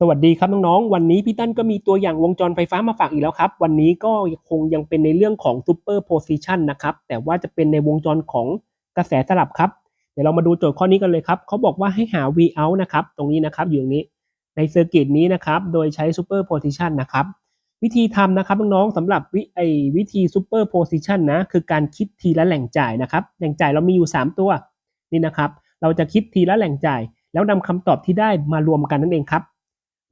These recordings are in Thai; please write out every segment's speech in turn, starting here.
สวัสดีครับน้องๆ วันนี้พี่ตั้นก็มีตัวอย่างวงจรไฟฟ้ามาฝากอีกแล้วครับ วันนี้ก็คงยังเป็นในเรื่องของ super position นนะครับ แต่ว่าจะเป็นในวงจรของกระแสสลับครับ เดี๋ยวเรามาดูโจทย์ข้อนี้กันเลยครับ เขาบอกว่าให้หา v out นะครับ ตรงนี้นะครับอยู่ตรงนี้ ในเซอร์กิตนี้นะครับ โดยใช้ super position นนะครับ วิธีทำนะครับน้องๆสำหรับวิไอวิธี super position นะ คือการคิดทีละแหล่งจ่ายนะครับ แหล่งจ่ายเรามีอยู่ 3 ตัว นี่นะครับ เราจะคิดทีละแหล่งจ่าย แล้วนำคำตอบที่ได้มารวมกันนั่นเองครับ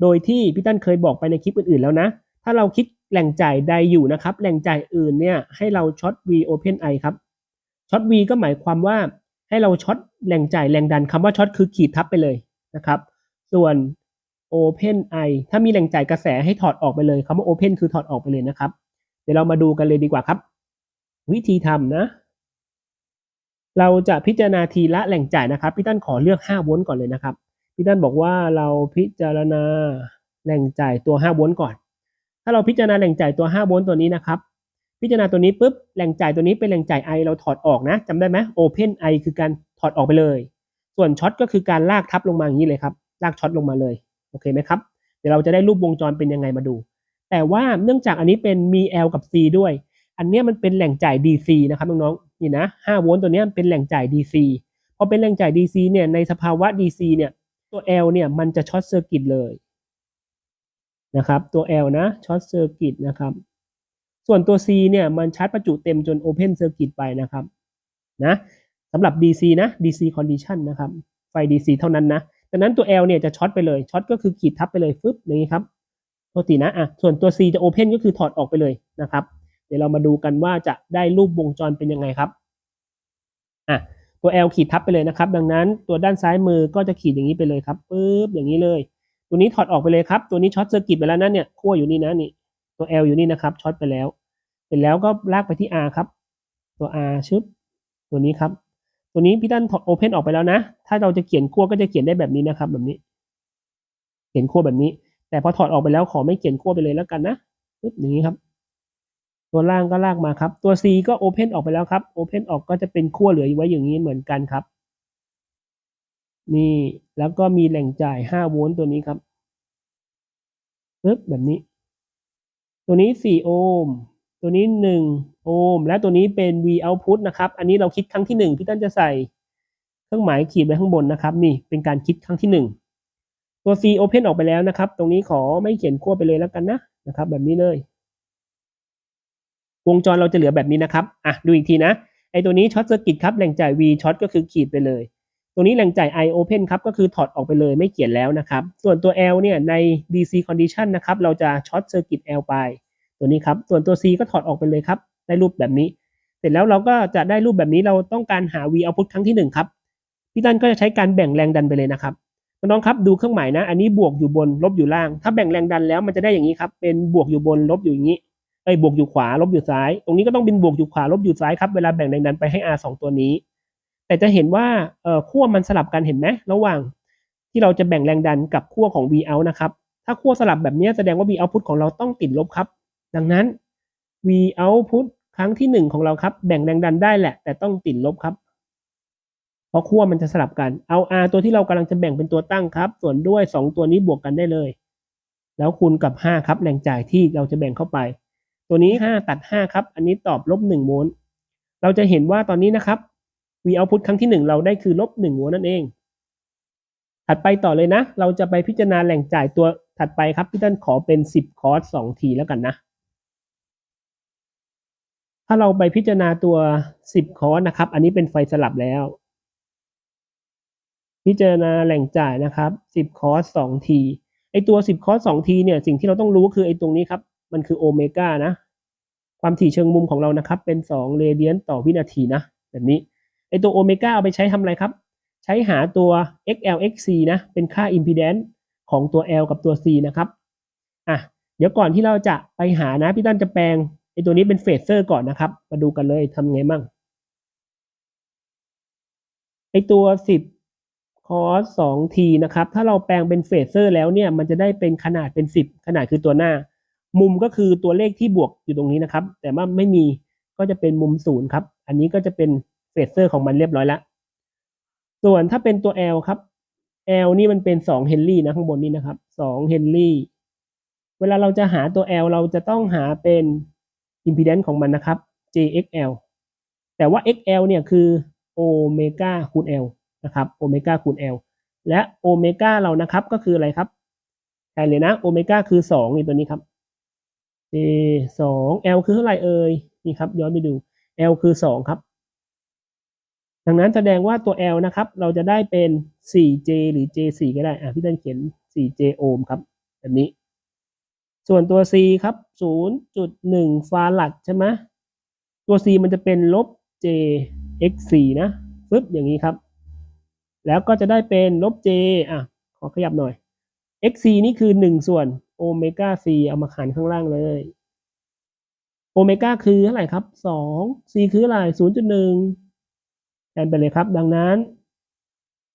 โดยที่พี่ตั้นเคยบอกไปในคลิปอื่นๆแล้วนะ ถ้าเราคิดแหล่งจ่ายใดอยู่นะครับ แหล่งจ่ายอื่นเนี่ยให้เราช็อต v open i ครับ ช็อต v ก็หมายความว่าให้เราช็อตแหล่งจ่ายแรงดันคำว่าช็อตคือขีดทับไปเลยนะครับ ส่วน open i ถ้ามีแหล่งจ่ายกระแสให้ถอดออกไปเลยคำว่า open คือถอดออกไปเลยนะครับ เดี๋ยวเรามาดูกันเลยดีกว่าครับ วิธีทำนะ เราจะพิจารณาทีละแหล่งจ่ายนะครับ พี่ตั้นขอเลือก 5 โวลต์ก่อนเลยนะครับ พี่ตั้นบอกว่าเราพิจารณาแหล่งจ่ายตัว5โวลต์ก่อน ถ้าเราพิจารณาแหล่งจ่ายตัว5โวลต์ตัวนี้นะครับ พิจารณาตัวนี้ปุ๊บแหล่งจ่ายตัวนี้เป็นแหล่งจ่าย I เราถอดออกนะจำได้ไหม Open I คือการถอดออกไปเลย ส่วนช็อตก็คือการลากทับลงมาอย่างนี้เลยครับลากช็อตลงมาเลยโอเคไหมครับเดี๋ยวเราจะได้รูปวงจรเป็นยังไงมาดู แต่ว่าเนื่องจากอันนี้เป็นมี L กับ C ด้วย อันเนี้ยมันเป็นแหล่งจ่าย DC นะครับน้องๆนี่นะ5โวลต์ตัวนี้เป็นแหล่งจ่าย DC พอเป็นแหล่งจ่าย DC เนี่ยในสภาวะ DC เนี่ย ตัว L เนี่ยมันจะช็อตเซอร์กิตเลยนะครับตัว L นะช็อตเซอร์กิตนะครับส่วนตัว C เนี่ยมันชาร์จประจุเต็มจน Open Circuit ไปนะครับนะสำหรับ DC นะ DC condition นะครับไฟ DC เท่านั้นนะดังนั้นตัว L เนี่ยจะช็อตไปเลยช็อตก็คือขีดทับไปเลยฟึบอย่างนี้ครับโทษทีนะอะส่วนตัว C จะ Open ก็คือถอดออกไปเลยนะครับ เดี๋ยวเรามาดูกันว่าจะได้รูปวงจรเป็นยังไงครับอะ ตัว L ขีดทับไปเลยนะครับ ดังนั้นตัวด้านซ้ายมือก็จะขีดอย่างนี้ไปเลยครับปึ๊บอย่างนี้เลย ตัวนี้ถอดออกไปเลยครับ ตัวนี้ช็อตเซอร์กิตไปแล้วนะเนี่ยขั้วอยู่นี่นะนี่ ตัว L อยู่นี่นะครับช็อตไปแล้ว เสร็จแล้วก็ลากไปที่ R ครับ ตัว R ชึบตัวนี้ครับ ตัวนี้พี่ตั้นถอดโอเพนออกไปแล้วนะ ถ้าเราจะเขียนขั้วก็จะเขียนได้แบบนี้นะครับ แบบนี้ เขียนขั้วแบบนี้ แต่พอถอดออกไปแล้วขอไม่เขียนขั้วไปเลยแล้วกันนะปึ๊บอย่างนี้ครับ ตัวล่างก็ลากมาครับ ตัว C ก็โอเพนออกไปแล้วครับโอเพนออกก็จะเป็นขั้วเหลืออยู่ไว้อย่างนี้เหมือนกันครับ นี่แล้วก็มีแหล่งจ่าย 5 โวลต์ตัวนี้ครับปึ๊บแบบนี้ ตัวนี้ 4 โอห์มตัวนี้ 1 โอห์มและตัวนี้เป็น V output นะครับ อันนี้เราคิดครั้งที่ 1 พี่ตั้นจะใส่เครื่องหมายขีดไว้ข้างบนนะครับ นี่เป็นการคิดครั้งที่ 1 ตัว C open ออกไปแล้วนะครับ ตรงนี้ขอไม่เขียนขั้วไปเลยแล้วกันนะนะครับ แบบนี้เลย วงจรเราจะเหลือแบบนี้นะครับอะดูอีกทีนะไอตัวนี้ช็อตเซอร์กิตครับแหล่งจ่าย V ช็อตก็คือขีดไปเลย ตรงนี้แหล่งจ่าย I open ครับก็คือถอดออกไปเลยไม่เขียนแล้วนะครับส่วนตัว L เนี่ยใน DC condition นะครับเราจะช็อตเซอร์กิต L ไป ตัวนี้ครับส่วนตัว C ก็ถอดออกไปเลยครับได้รูปแบบนี้ เสร็จแล้วเราก็จะได้รูปแบบนี้เราต้องการหา V output ครั้งที่1ครับพี่ตั้นก็จะใช้การแบ่งแรงดันไปเลยนะครับน้องๆครับดูเครื่องหมายนะ อันนี้บวกอยู่บนลบอยู่ล่าง ถ้าแบ่งแรงดันแล้วมันจะได้อย่างนี้ครับเป็นบวกอยู่บนลบอยู่อย่างนี้ เอ้บวกอยู่ขวาลบอยู่ซ้าย ตรงนี้ก็ต้องเป็นบวกอยู่ขวาลบอยู่ซ้ายครับเวลาแบ่งแรงดันไปให้ R สองตัวนี้ แต่จะเห็นว่าเอ่อขั้วมันสลับกันเห็นไหมระหว่าง ที่เราจะแบ่งแรงดันกับขั้วของ V out นะครับ ถ้าขั้วสลับแบบนี้แสดงว่า V output ของเราต้องติดลบครับ ดังนั้น V output ครั้งที่หนึ่งของเราครับ แบ่งแรงดันได้แหละ แต่ต้องติดลบครับ เพราะขั้วมันจะสลับกันเอา R ตัวที่เรากำลังจะแบ่งเป็นตัวตั้งครับ ส่วนด้วย 2 ตัวนี้บวกกันได้เลย แล้วคูณกับ5ครับแรงจ่ายที่เราจะแบ่งเข้าไป ตัวนี้ 5 ตัด 5 ครับ อันนี้ตอบลบ1โวลต์เราจะเห็นว่าตอนนี้นะครับ V output ครั้งที่ 1 เราได้คือลบ1โวลต์นั่นเอง ถัดไปต่อเลยนะ เราจะไปพิจารณาแหล่งจ่ายตัวถัดไปครับพี่ต้นขอเป็น 10 คอร์ส2ทีแล้วกันนะ ถ้าเราไปพิจารณาตัว 10 คอร์สนะครับ อันนี้เป็นไฟสลับแล้ว พิจารณาแหล่งจ่ายนะครับ 10 คอร์ส2ทีไอตัว 10 คอร์ส2ทีเนี่ยสิ่งที่เราต้องรู้คือไอตรงนี้ครับมันคือโอเมก้านะ ความถี่เชิงมุมของเรานะครับ เป็น2เรเดียนต่อวินาทีนะแบบนี้ไอตัวโอเมก้าเอาไปใช้ทำอะไรครับ ใช้หาตัว XL XC นะ เป็นค่า impedance ของตัว L กับตัว C นะครับอะเดี๋ยวก่อนที่เราจะไปหานะพี่ตั้นจะแปลงไอตัวนี้เป็นเฟสเซอร์ก่อนนะครับ มาดูกันเลยทำไงมั่งไอตัว 10คอส2ทีนะครับ ถ้าเราแปลงเป็นเฟสเซอร์แล้วเนี่ย มันจะได้เป็นขนาดเป็น 10 ขนาดคือตัวหน้า มุมก็คือตัวเลขที่บวกอยู่ตรงนี้นะครับ แต่ว่าไม่มีก็จะเป็นมุมศูนย์ครับ อันนี้ก็จะเป็นเฟสเซอร์ของมันเรียบร้อยแล้วส่วนถ้าเป็นตัว L ครับ L นี่มันเป็น2เฮนรี่นะข้างบนนี้นะครับ2เฮนรี่เวลาเราจะหาตัว L เราจะต้องหาเป็น impedance ของมันนะครับ JXL แต่ว่า XL เนี่ยคือโอเมก้าคูณ L นะครับโอเมก้าคูณ L และโอเมก้าเรานะครับก็คืออะไรครับแทนเลยนะโอเมก้าคือ2นี่ตัวนี้ครับ J 2 L คือเท่าไหร่เอ่ยนี่ครับ ย้อนไปดู L คือ2ครับ ดังนั้นแสดงว่าตัว L นะครับ เราจะได้เป็น 4J หรือ J4 ก็ได้ อะพี่ต้นเขียน 4J โอห์มครับ แบบนี้ ส่วนตัว C ครับ 0.1 ฟารัดใช่ไหมตัว C มันจะเป็นลบ J x4 นะฟึบอย่างนี้ครับ แล้วก็จะได้เป็นลบ J อะ ขอขยับหน่อย xc นี่คือ 1 ส่วน โอเมก้า c เอามาขันข้างล่างเลย โอเมก้าคือเท่าไหร่ครับ2 c คืออะไร0.1แทนไปเลยครับ ดังนั้น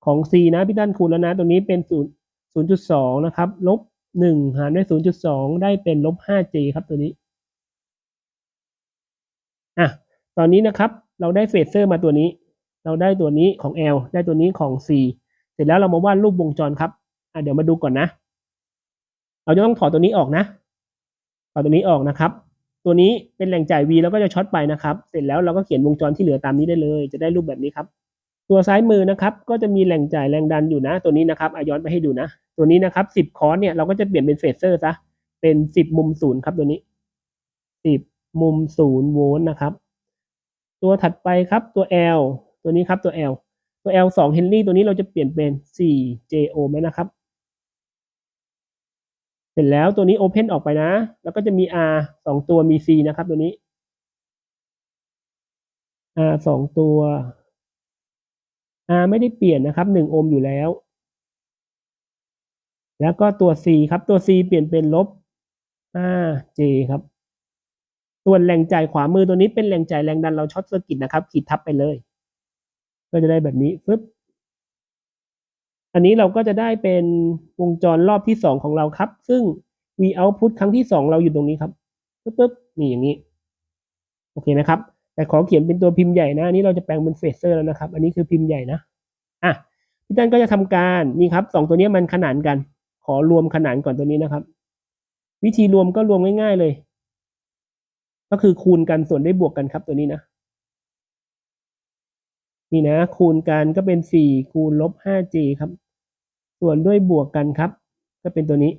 ของ c นะพี่ตั้นคูณแล้วนะตัวนี้เป็น0 0.2 นะครับ ลบ 1 หารด้วย 0.2 ได้เป็นลบ 5j ครับตัวนี้ อะ ตอนนี้นะครับ เราได้เฟสเซอร์มาตัวนี้ เราได้ตัวนี้ของ L ได้ตัวนี้ของ C เสร็จแล้วเรามาวาดรูปวงจรครับ อะเดี๋ยวมาดูก่อนนะ เราจะต้องถอดตัวนี้ออกนะถอดตัวนี้ออกนะครับ ตัวนี้เป็นแหล่งจ่าย V แล้วก็จะช็อตไปนะครับ เสร็จแล้วเราก็เขียนวงจรที่เหลือตามนี้ได้เลย จะได้รูปแบบนี้ครับ ตัวซ้ายมือนะครับ ก็จะมีแหล่งจ่ายแรงดันอยู่นะ ตัวนี้นะครับอาย้อนไปให้ดูนะ ตัวนี้นะครับสิบคอร์สเนี่ยเราก็จะเปลี่ยนเป็นเฟเซอร์ซะ เป็นสิบมุมศูนย์ครับตัวนี้สิบมุมศูนย์โวลต์นะครับ ตัวถัดไปครับตัว L ตัวนี้ครับตัว L ตัว L 2เฮนรี่ตัวนี้เราจะเปลี่ยนเป็น4 j ohm นะครับ เสร็จแล้วตัวนี้ open ออกไปนะ แล้วก็จะมี R 2ตัวมี C นะครับ ตัวนี้ R 2ตัว R ไม่ได้เปลี่ยนนะครับ1โอห์มอยู่แล้ว แล้วก็ตัว C ครับตัว C เปลี่ยนเป็นลบ 5J ครับ ส่วนแหล่งจ่ายขวามือตัวนี้เป็นแหล่งจ่ายแรงดันเราช็อตเซอร์กิตนะครับขีดทับไปเลย ก็จะได้แบบนี้ฟึบ อันนี้เราก็จะได้เป็นวงจรรอบที่สองของเราครับ ซึ่ง V output ครั้งที่สองเราอยู่ตรงนี้ครับปึ๊บปึ๊บนี่อย่างนี้ โอเคไหมครับ แต่ขอเขียนเป็นตัวพิมพ์ใหญ่นะอันนี้เราจะแปลงเป็นเฟเซอร์แล้วนะครับ อันนี้คือพิมพ์ใหญ่นะอะพี่ตั้นก็จะทำการนี่ครับสองตัวนี้มันขนานกัน ขอรวมขนานก่อนตัวนี้นะครับ วิธีรวมก็รวมง่าย ๆเลย ก็คือคูณกันส่วนได้บวกกันครับตัวนี้นะนี่นะคูณกันก็เป็นสี่คูณลบห้า j ครับ ส่วนด้วยบวกกันครับ ก็เป็นตัวนี้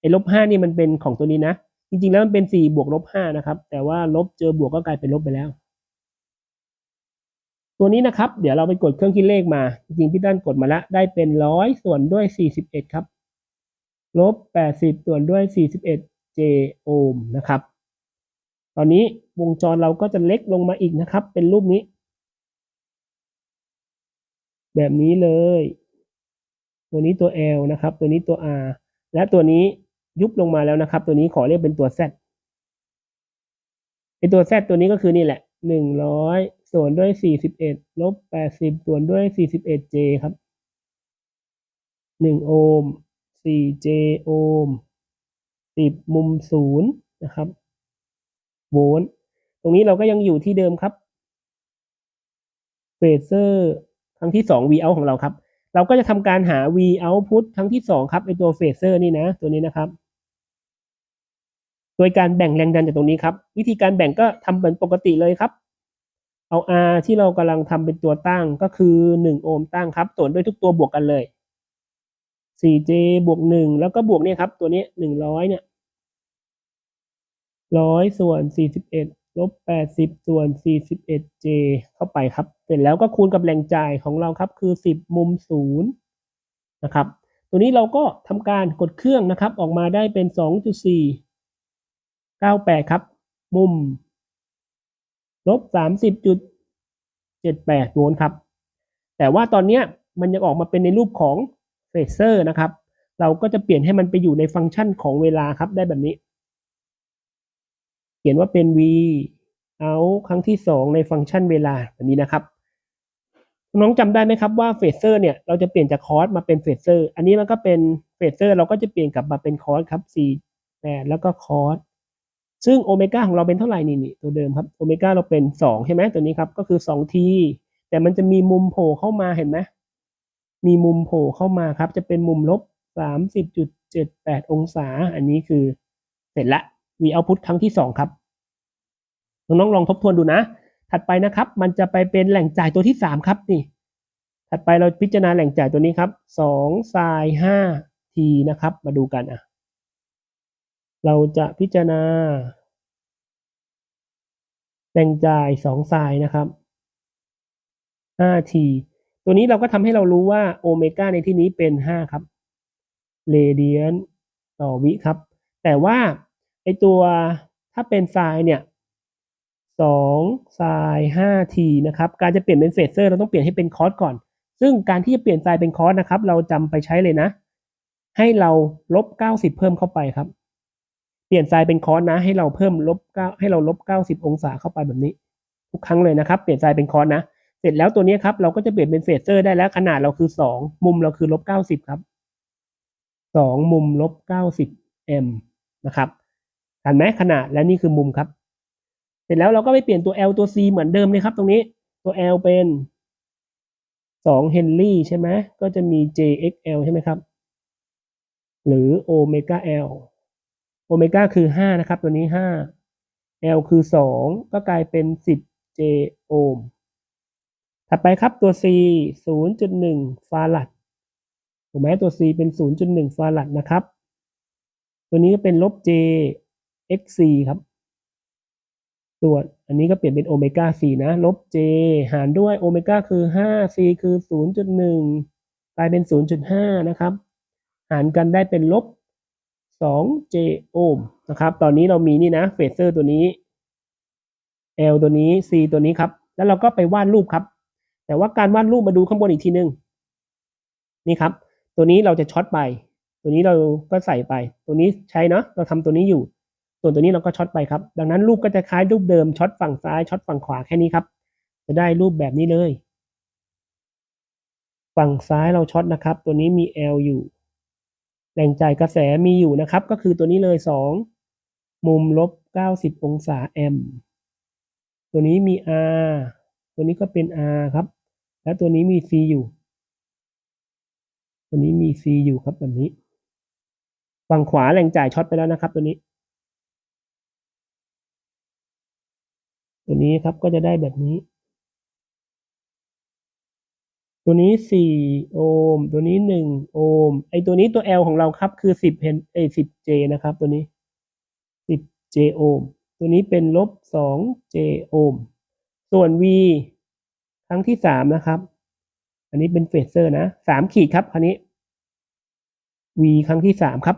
ไอ้ลบห้านี่มันเป็นของตัวนี้นะ จริงๆแล้วมันเป็นสี่บวกลบห้านะครับ แต่ว่าลบเจอบวกก็กลายเป็นลบไปแล้ว ตัวนี้นะครับ เดี๋ยวเราไปกดเครื่องคิดเลขมา จริงๆพี่ด้านกดมาแล้วได้เป็นร้อยส่วนด้วยสี่สิบเอ็ดครับลบแปดสิบส่วนด้วยสี่สิบเอ็ด j โอห์มนะครับ ตอนนี้วงจรเราก็จะเล็กลงมาอีกนะครับ เป็นรูปนี้ แบบนี้เลย ตัวนี้ตัว L นะครับ ตัวนี้ตัว R และตัวนี้ยุบลงมาแล้วนะครับ ตัวนี้ขอเรียกเป็นตัว Z ไอตัว Z ตัวนี้ก็คือนี่แหละหนึ่งร้อยส่วนด้วยสี่สิบเอ็ดลบแปดสิบส่วนด้วยสี่สิบเอ็ด J ครับหนึ่งโอห์มสี่ J โอห์มสิบมุมศูนย์นะครับโวลต์ตรงนี้เราก็ยังอยู่ที่เดิมครับเฟเซอร์ครั้งที่สอง V out ของเราครับ เราก็จะทำการหา V output ครั้งที่สองครับไอตัวเฟเซอร์นี่นะ ตัวนี้นะครับ โดยการแบ่งแรงดันจากตรงนี้ครับ วิธีการแบ่งก็ทำเหมือนปกติเลยครับ เอา R ที่เรากำลังทำเป็นตัวตั้งก็คือหนึ่งโอห์มตั้งครับส่วนด้วยทุกตัวบวกกันเลย 4J บวกหนึ่งแล้วก็บวกเนี่ยครับ ตัวนี้หนึ่งร้อยเนี่ยร้อยส่วนสี่สิบเอ็ดลบแปดสิบส่วนสี่สิบเอ็ด J เข้าไปครับ เสร็จแล้วก็คูณกับแรงจ่ายของเราครับ คือสิบมุมศูนย์นะครับ ตัวนี้เราก็ทำการกดเครื่องนะครับ ออกมาได้เป็นสองจุดสี่เก้าแปดครับ มุมลบสามสิบจุดเจ็ดแปดโวลต์ครับ แต่ว่าตอนนี้มันยังออกมาเป็นในรูปของเฟเซอร์นะครับ เราก็จะเปลี่ยนให้มันไปอยู่ในฟังก์ชันของเวลาครับได้แบบนี้ เขียนว่าเป็น v out ครั้งที่สองในฟังก์ชันเวลาแบบนี้นะครับ น้องจำได้ไหมครับว่าเฟสเซอร์เนี่ยเราจะเปลี่ยนจากคอร์สมาเป็นเฟสเซอร์อันนี้มันก็เป็นเฟสเซอร์เราก็จะเปลี่ยนกลับมาเป็นคอร์สครับสี่แปดแล้วก็คอร์สซึ่งโอเมก้าของเราเป็นเท่าไหร่นี่นี่ตัวเดิมครับโอเมก้าเราเป็นสองใช่ไหมตัวนี้ครับก็คือสองทีแต่มันจะมีมุมโผล่เข้ามาเห็นไหมมีมุมโผล่เข้ามาครับ จะเป็นมุมลบสามสิบจุด0.78 องศา อันนี้คือเสร็จละ V output ครั้งที่สองครับ น้องๆลองทบทวนดูนะ ถัดไปนะครับ มันจะไปเป็นแหล่งจ่ายตัวที่สามครับนี่ ถัดไปเราพิจารณาแหล่งจ่ายตัวนี้ครับสองไซน์ห้าทีนะครับ มาดูกันอะ เราจะพิจารณา แหล่งจ่ายสองไซน์นะครับห้าทีตัวนี้เราก็ทำให้เรารู้ว่าโอเมก้าในที่นี้เป็นห้าครับเรเดียนต่อวิครับ แต่ว่าไอตัวถ้าเป็นไซน์เนี่ย สองไซน์ห้าทีนะครับการจะเปลี่ยนเป็นเฟเซอร์เราต้องเปลี่ยนให้เป็นคอร์สก่อน ซึ่งการที่จะเปลี่ยนไซน์เป็นคอร์สนะครับ เราจำไปใช้เลยนะ ให้เราลบเก้าสิบเพิ่มเข้าไปครับ เปลี่ยนไซน์เป็นคอร์สนะ ให้เราเพิ่มลบเก้าให้เราลบเก้าสิบองศาเข้าไปแบบนี้ ทุกครั้งเลยนะครับ เปลี่ยนไซน์เป็นคอร์สนะ เสร็จแล้วตัวนี้ครับเราก็จะเปลี่ยนเป็นเฟเซอร์ได้แล้วขนาดเราคือสองมุมเราคือลบเก้าสิบครับสองมุมลบเก้าสิบ m นะครับทันไหมขนาดและนี่คือมุมครับ เสร็จแล้วเราก็ไปเปลี่ยนตัว L ตัว C เหมือนเดิมเลยครับตรงนี้ตัว L เป็นสองเฮนรี่ใช่ไหมก็จะมี JXL ใช่ไหมครับ หรือโอเมก้า L โอเมก้าคือห้านะครับ ตัวนี้ห้า L คือสองก็กลายเป็นสิบ J โอห์มถัดไปครับตัว C 0.1 ฟารัดถูกไหมตัว C เป็น 0.1 ฟารัดนะครับ ตัวนี้ก็เป็นลบ J xc ครับ ส่วนอันนี้ก็เปลี่ยนเป็นโอเมก้า C นะ ลบ J หารด้วยโอเมก้าคือ 5 C คือ 0.1 กลายเป็น 0.5 นะครับ หารกันได้เป็นลบ 2 J โอห์มนะครับ ตอนนี้เรามีนี่นะเฟเซอร์ตัวนี้ L ตัวนี้ C ตัวนี้ครับ แล้วเราก็ไปวาดรูปครับ แต่ว่าการวาดรูปมาดูข้างบนอีกทีนึง นี่ครับ ตัวนี้เราจะช็อตไป ตัวนี้เราก็ใส่ไป ตัวนี้ใช้เนาะ เราทำตัวนี้อยู่ ส่วนตัวนี้เราก็ช็อตไปครับ ดังนั้นรูปก็จะคล้ายรูปเดิมช็อตฝั่งซ้ายช็อตฝั่งขวาแค่นี้ครับ จะได้รูปแบบนี้เลย ฝั่งซ้ายเราช็อตนะครับ ตัวนี้มี L อยู่แหล่งจ่ายกระแสมีอยู่นะครับ ก็คือตัวนี้เลยสองมุมลบเก้าสิบองศาแอมตัวนี้มี R ตัวนี้ก็เป็น R ครับ และตัวนี้มี C อยู่ ตัวนี้มี C อยู่ครับแบบนี้ ฝั่งขวาแหล่งจ่ายช็อตไปแล้วนะครับ ตัวนี้ ตัวนี้ครับก็จะได้แบบนี้ ตัวนี้ 4 โอห์ม ตัวนี้ 1 โอห์ม ไอตัวนี้ตัว L ของเราครับคือ 10เฮนเอ10 J นะครับ ตัวนี้ 10 J โอห์ม ตัวนี้เป็นลบ 2 J โอห์ม ส่วน V ครั้งที่ 3 นะครับ อันนี้เป็นเฟสเซอร์นะ 3 ขีดครับคราวนี้ V ครั้งที่ 3 ครับ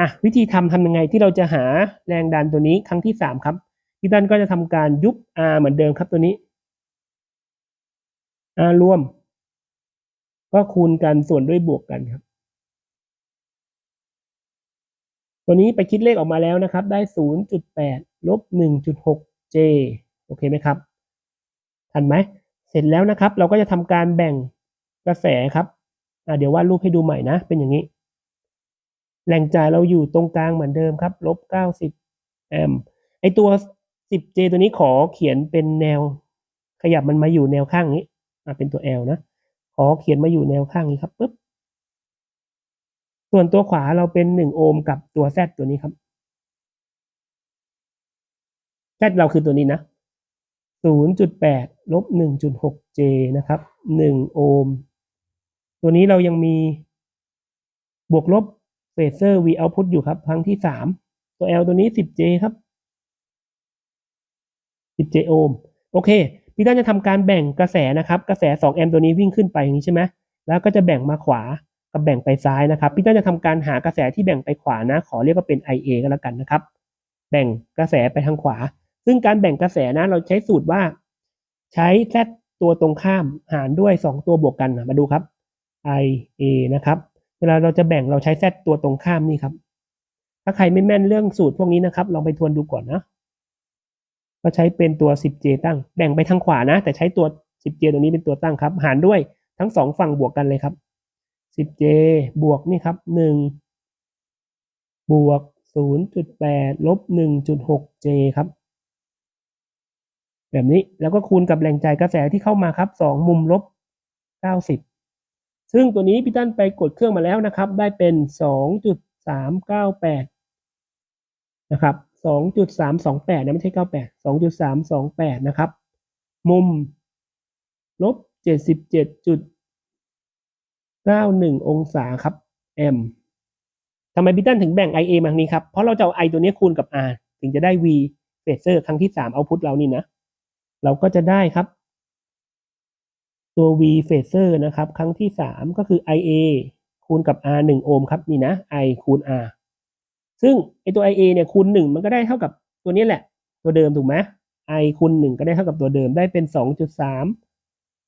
อะวิธีทำทำยังไงที่เราจะหาแรงดันตัวนี้ครั้งที่ 3 ครับ พี่ตันก็จะทำการยุบ R เหมือนเดิมครับตัวนี้ R รวม ก็คูณกันส่วนด้วยบวกกันครับ ตัวนี้ไปคิดเลขออกมาแล้วนะครับ ได้ 0.8ลบ1.6 J โอเคไหมครับ ทันไหม เสร็จแล้วนะครับ เราก็จะทำการแบ่งกระแสครับเดี๋ยววาดรูปให้ดูใหม่นะ เป็นอย่างนี้ แหล่งจ่ายเราอยู่ตรงกลางเหมือนเดิมครับ ลบ 90 แอมป์ไอตัว 10J ตัวนี้ขอเขียนเป็นแนว ขยับมันมาอยู่แนวข้างนี้อ่าเป็นตัว L นะ ขอเขียนมาอยู่แนวข้างนี้ครับปึ๊บส่วนตัวขวาเราเป็น 1 โอห์มกับตัว Z ตัวนี้ครับ Z เราคือตัวนี้นะ 0.8ลบ1.6 J นะครับ 1 โอห์มตัวนี้เรายังมีบวกลบเฟเซอร์ V output อยู่ครับครั้งที่ 3 ตัว L ตัวนี้ 10J ครับ 10J โอห์ม โอเคพี่ต้นจะทำการแบ่งกระแสนะครับ กระแส 2 แอมป์ตัวนี้วิ่งขึ้นไปอย่างนี้ใช่ไหมแล้วก็จะแบ่งมาขวากับแบ่งไปซ้ายนะครับพี่ต้นจะทำการหากระแสที่แบ่งไปขวานะ ขอเรียกว่าเป็น IA ก็แล้วกันนะครับ แบ่งกระแสไปทางขวา ซึ่งการแบ่งกระแสนะ เราใช้สูตรว่า ใช้ Z ตัวตรงข้ามหารด้วย 2 ตัวบวกกันนะมาดูครับ IA นะครับ เวลาเราจะแบ่งเราใช้ Z ตัวตรงข้ามนี่ครับ ถ้าใครไม่แม่นเรื่องสูตรพวกนี้นะครับ ลองไปทวนดูก่อนนะ ก็ใช้เป็นตัว 10J ตั้ง แบ่งไปทางขวานะ แต่ใช้ตัว 10J ตัวนี้เป็นตัวตั้งครับ หารด้วยทั้งสองฝั่งบวกกันเลยครับ 10J บวกนี่ครับ 1 บวก 0.8 ลบ 1.6J ครับ แบบนี้แล้วก็คูณกับแรงจ่ายกระแสที่เข้ามาครับ 2 มุมลบ 90 ซึ่งตัวนี้พี่ตั้นไปกดเครื่องมาแล้วนะครับ ได้เป็นสองจุดสามเก้าแปดนะครับ สองจุดสามสองแปดนะไม่ใช่เก้าแปดสองจุดสามสองแปดนะครับ มุมลบเจ็ดสิบเจ็ดจุดเก้าหนึ่งองศาครับ m ทำไมพี่ตั้นถึงแบ่ง IA มาทางนี้ครับ เพราะเราจะเอา I ตัวนี้คูณกับ R ถึงจะได้ V เฟเซอร์ครั้งที่สามเอาพุทเรานี่นะ เราก็จะได้ครับ ตัว V เฟเซอร์นะครับ ครั้งที่สามก็คือ IA คูณกับ R หนึ่งโอห์มครับ นี่นะ I คูณ R ซึ่งไอตัว IA เนี่ยคูณหนึ่งมันก็ได้เท่ากับตัวนี้แหละ ตัวเดิมถูกไหม I คูณหนึ่งก็ได้เท่ากับตัวเดิมได้เป็นสองจุดสาม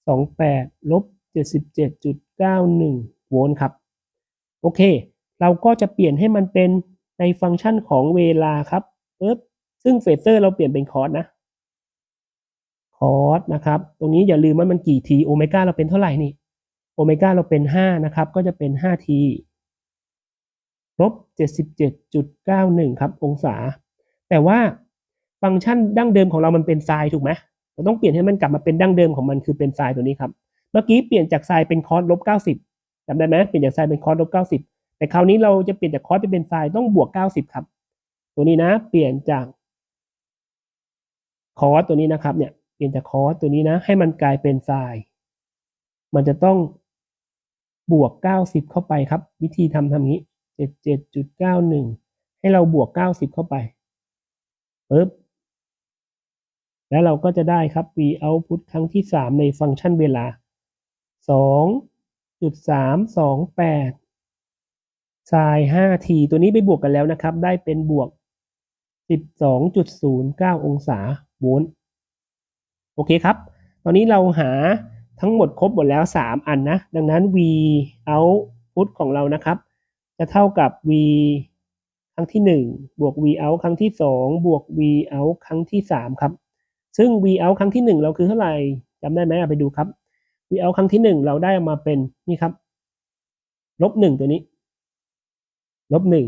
สองแปดลบเจ็ดสิบเจ็ดจุดเก้าหนึ่งโวลต์ครับ โอเค เราก็จะเปลี่ยนให้มันเป็นในฟังก์ชันของเวลาครับปึ๊บซึ่งเฟเซอร์เราเปลี่ยนเป็นคอร์สนะคอร์สนะครับ ตรงนี้อย่าลืมว่ามันกี่ทีโอเมก้าเราเป็นเท่าไหร่นี่โอเมก้าเราเป็นห้านะครับ ก็จะเป็นห้าที ลบเจ็ดสิบเจ็ดจุดเก้าหนึ่งครับองศา แต่ว่าฟังก์ชันดั้งเดิมของเรามันเป็นไซน์ถูกไหมเราต้องเปลี่ยนให้มันกลับมาเป็นดั้งเดิมของมันคือเป็นไซน์ตัวนี้ครับ เมื่อกี้เปลี่ยนจากไซน์เป็นคอสลบเก้าสิบจำได้ไหมเปลี่ยนจากไซน์เป็นคอสลบเก้าสิบแต่คราวนี้เราจะเปลี่ยนจากคอสไปเป็นไซน์ต้องบวกเก้าสิบครับ ตัวนี้นะ เปลี่ยนจากคอสตัวนี้นะครับเนี่ยเปลี่ยนจากคอสตัวนี้นะ ให้มันกลายเป็นไซน์มันจะต้องบวกเก้าสิบเข้าไปครับ วิธีทำทำนี้ เจ็ดเจ็ดจุดเก้าหนึ่งให้เราบวกเก้าสิบเข้าไปปึ๊บแล้วเราก็จะได้ครับ v output ครั้งที่สามในฟังก์ชันเวลาสองจุดสามสองแปด sin 5 t ตัวนี้ไปบวกกันแล้วนะครับ ได้เป็นบวก 12.09 องศาโวลต์โอเคครับ ตอนนี้เราหาทั้งหมดครบหมดแล้ว 3 อันนะ ดังนั้น v output ของเรานะครับ จะเท่ากับ v ครั้งที่ 1 บวก v out ครั้งที่ 2 บวก v out ครั้งที่ 3 ครับ ซึ่ง v out ครั้งที่ 1 เราคือเท่าไหร่จำได้ไหมไปดูครับ v out ครั้งที่ 1 เราได้มาเป็นนี่ครับลบ1ตัวนี้ลบหนึ่ง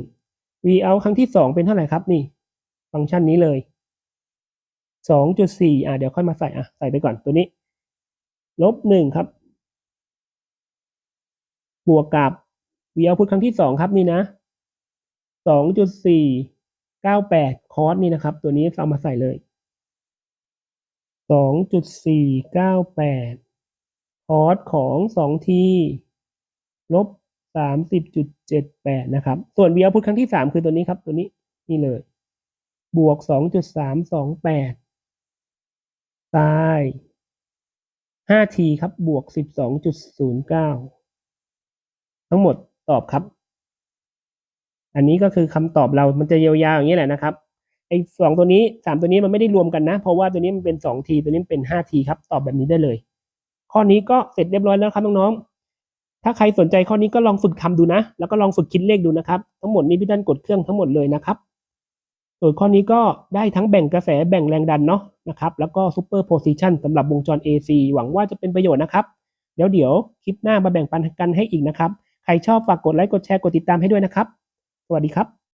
v out ครั้งที่สองเป็นเท่าไหร่ครับนี่ฟังก์ชันนี้เลยสองจุดสี่อะเดี๋ยวค่อยมาใส่อะใส่ไปก่อนตัวนี้ลบหนึ่งครับ บวกกับ v out พุทครั้งที่สองครับนี่นะสองจุดสี่เก้าแปดคอสนี่นะครับ ตัวนี้เอามาใส่เลยสองจุดสี่เก้าแปดคอสของสองทีลบสามสิบจุดเจ็ดแปดนะครับ ส่วน v output ครั้งที่สามคือตัวนี้ครับ ตัวนี้นี่เลย บวกสองจุดสามสองแปดตายห้าทีครับ บวกสิบสองจุดศูนย์เก้าทั้งหมด ตอบครับ อันนี้ก็คือคำตอบเรามันจะยาวๆอย่างนี้แหละนะครับไอ้สองตัวนี้สามตัวนี้มันไม่ได้รวมกันนะ เพราะว่าตัวนี้มันเป็นสองทีตัวนี้เป็นห้าทีครับ ตอบแบบนี้ได้เลย ข้อนี้ก็เสร็จเรียบร้อยแล้วครับน้องๆถ้าใครสนใจข้อนี้ก็ลองฝึกทำดูนะ แล้วก็ลองฝึกคิดเลขดูนะครับ ทั้งหมดนี้พี่ด้านกดเครื่องทั้งหมดเลยนะครับส่วนข้อนี้ก็ได้ทั้งแบ่งกระแสแบ่งแรงดันเนาะนะครับแล้วก็ซูเปอร์โพซิชันสำหรับวงจร AC หวังว่าจะเป็นประโยชน์นะครับ เดี๋ยวเดี๋ยวคลิปหน้ามาแบ่งปันกันให้อีกนะครับ ใครชอบฝากกดไลค์กดแชร์กดติดตามให้ด้วยนะครับ สวัสดีครับ